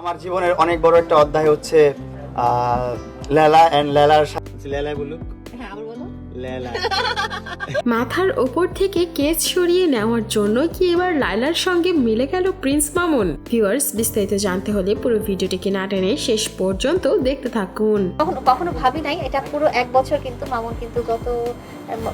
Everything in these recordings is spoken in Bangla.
আমার জীবনের অনেক বড় একটা অধ্যায় হচ্ছে আহ, লেলা অ্যান্ড লেলার সাথে লেলা বলুক হ্যাঁ আবার বলো। মাথার ওপর থেকে কেচ সরিয়ে নেওয়ার জন্য কি এবার লাইলার সঙ্গে মিলে গেল প্রিন্স মামুন? ভিউয়ার্স বিস্তারিত জানতে হলে পুরো ভিডিওটিকে না টেনে শেষ পর্যন্ত দেখতে থাকুন। কখনো কখনো ভাবি নাই এটা পুরো এক বছর কিন্তু মামুন কিন্তু গত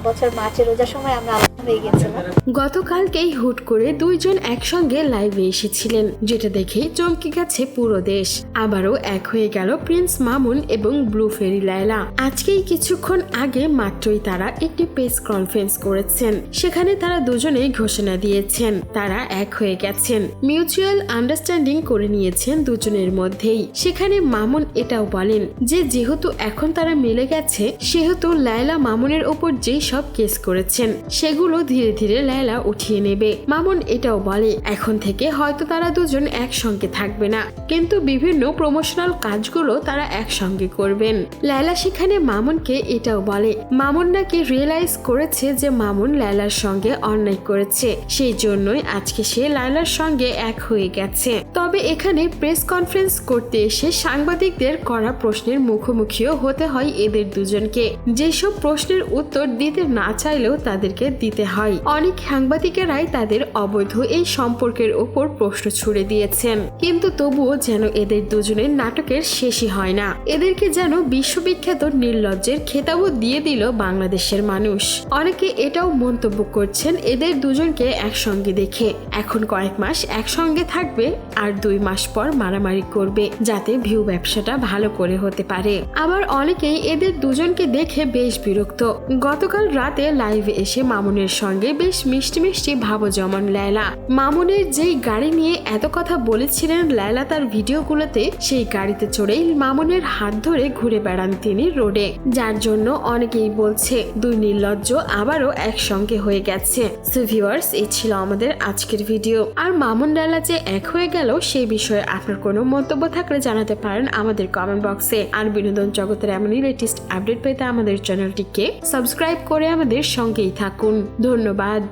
বছর মার্চে রোজার সময় আমরা হয়ে গেছিলাম গতকালকেই হুট করে দুইজন একসঙ্গে লাইভে এসেছিলেন যেটা দেখে চমকে গেছে পুরো দেশ। আবারও এক হয়ে গেল প্রিন্স মামুন এবং ব্লু ফেরি লায়লা। আজকেই কিছুক্ষণ আগে মাত্রই তারা একটি প্রেস কনফারেন্স করেছেন। সেখানে তারা দুজনেই ঘোষণা দিয়েছেন। তারা এক হয়ে গেছেন। মিউচুয়াল আন্ডারস্ট্যান্ডিং করে নিয়েছেন দুজনের মধ্যেই। সেখানে মামুন এটাও বলেন যে, যেহেতু এখন তারা মিলে গেছে, সেহেতু লায়লা মামুনের ওপর যেই সব কেস করেছেন, সেগুলো ধীরে ধীরে লায়লা উঠিয়ে নেবে। মামুন এটাও বলে, এখন থেকে হয়তো তারা দুজন একসঙ্গে থাকবে না। কিন্তু বিভিন্ন প্রমোশনাল কাজগুলো তারা একসঙ্গে করবেন। লায়লা সেখানে মামুনকে এটাও বলে, মামুন নাকি রিয়েলাইজ করেছে যে মামুন লায়লার সঙ্গে অন্যায় করেছে। সেই জন্যই আজকে সে লায়লার সঙ্গে এক হয়ে গেছে। তবে এখানে প্রেস কনফারেন্স করতে এসে সাংবাদিকদের করা প্রশ্নের মুখোমুখিও হতে হয় এদের দুজনকে। যেসব প্রশ্নের উত্তর দিতে না চাইলেও তাদেরকে দিতে হয়। অনেক সাংবাদিকেরাই তাদের অবৈধ এই সম্পর্কের ওপর প্রশ্ন ছুড়ে দিয়েছেন। কিন্তু তবুও যেন এদের দুজনের নাটকের শেষই হয় না। এদেরকে যেন বিশ্ববিখ্যাত নির্লজ্জের খেতাবও দিয়ে দিল বাংলাদেশের মানুষ। অনেকে এটাও মন্তব্য করছেন, এদের দুজনকে একসঙ্গে দেখে। এখন কয়েক মাস একসঙ্গে থাকবে আর দুই মাস পর মারামারি করবে, যাতে ভিউ ব্যবসাটা ভালো করে হতে পারে। আবার অনেকেই এদের দুজনকে দেখে বেশ বিরক্ত। গতকাল রাতে লাইভে এসে মামুনের সঙ্গে বেশ মিষ্টি মিষ্টি ভাব জমান লায়লা মামুনের যেই গাড়ি নিয়ে এত কথা বলেছিলেন লায়লা তার ভিডিওগুলোতে, সেই গাড়িতে চড়েই মামুনের হাত ধরে ঘুরে বেড়ান তিনি রোডে। যার জন্য অনেকেই বলছে দুই নির্লজ্জ আবারও একসঙ্গে হয়ে গেছে। সো ভিউয়ার্স এই ছিল আমাদের আজকের ভিডিও আর মামুন ডালা যে এক হয়ে গেল সেই বিষয়ে আপনার কোনো মন্তব্য থাকলে জানাতে পারেন আমাদের কমেন্ট বক্সে আর বিনোদন জগতের এমনই লেটেস্ট আপডেট পেতে আমাদের চ্যানেলটিকে সাবস্ক্রাইব করে আমাদের সঙ্গেই থাকুন। ধন্যবাদ।